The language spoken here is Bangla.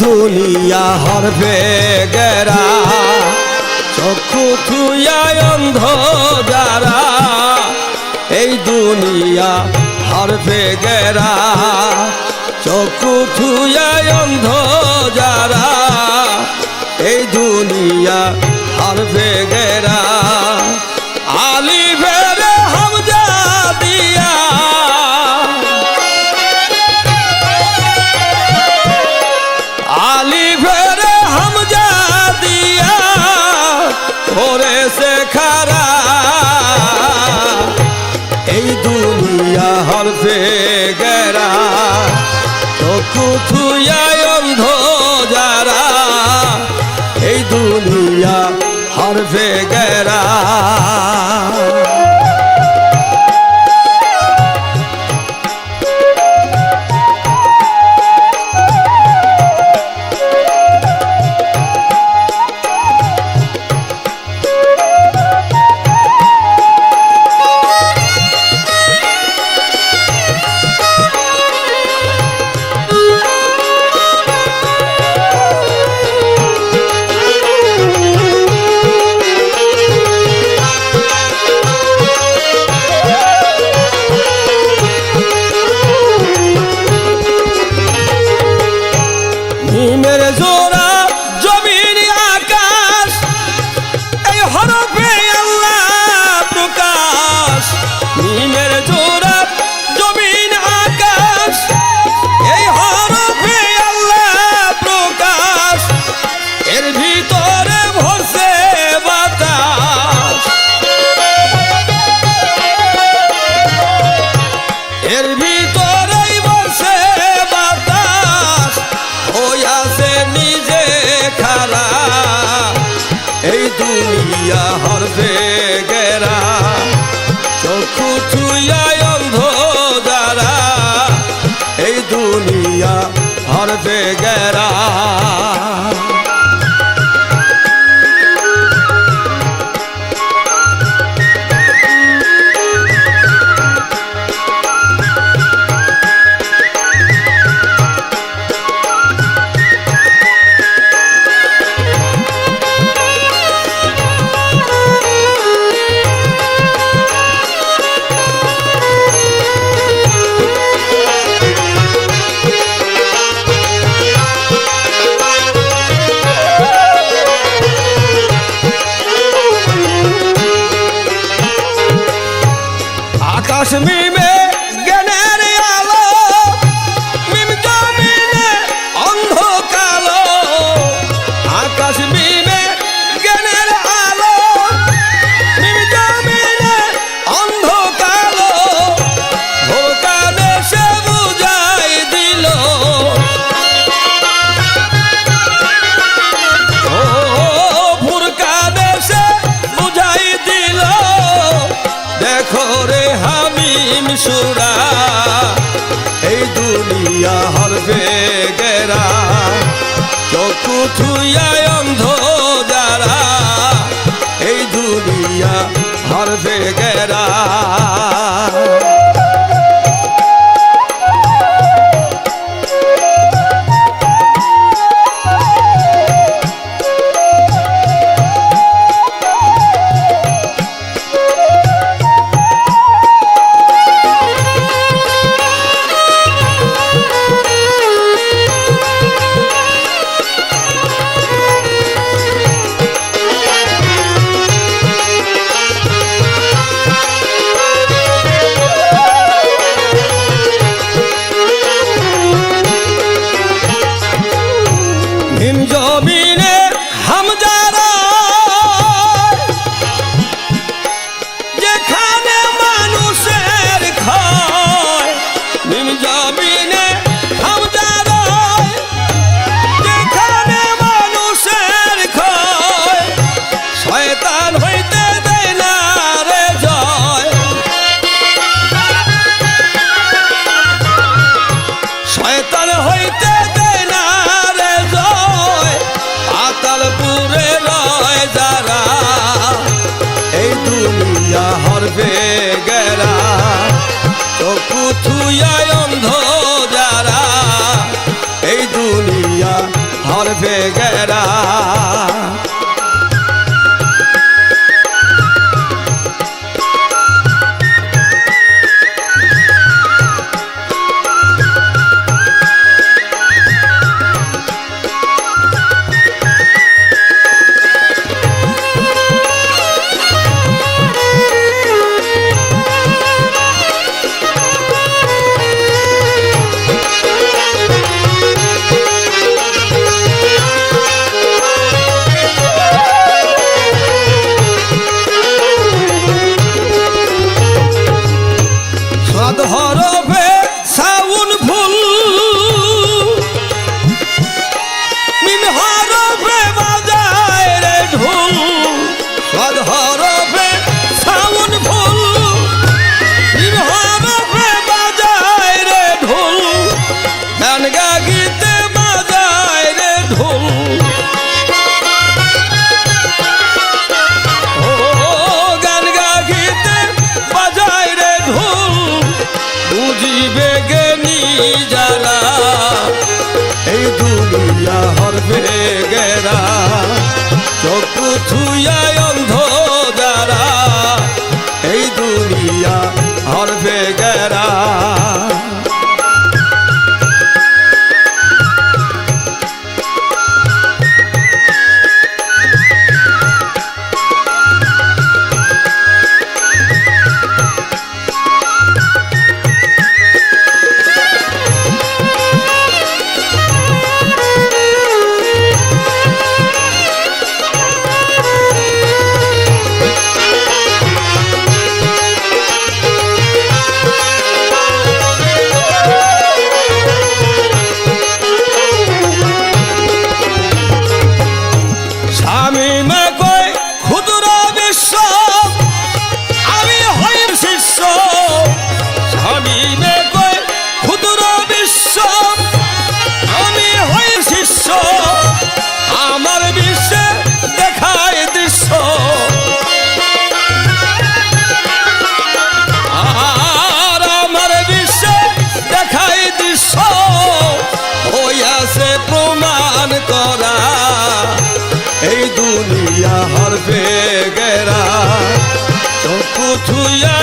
দুনিয়া হরবে গেরা। চক্ষু থুয়া অন্ধ যারা এই দুনিয়া হরবে গেরা। চক্ষু থুয়া অন্ধ যারা এই দুনিয়া হরবে গেরা। থুইয়া হরবে গেরা চকু থুইয়া অন্ধ যারা এই দুনিয়া হরবে গেরা মরিবে গেনি যারা? এই দুনিয়া হরবে গেরা। চকু ছুয়া অন্ধ যারা। এই দুনিয়া হরবে I mean. থুয়া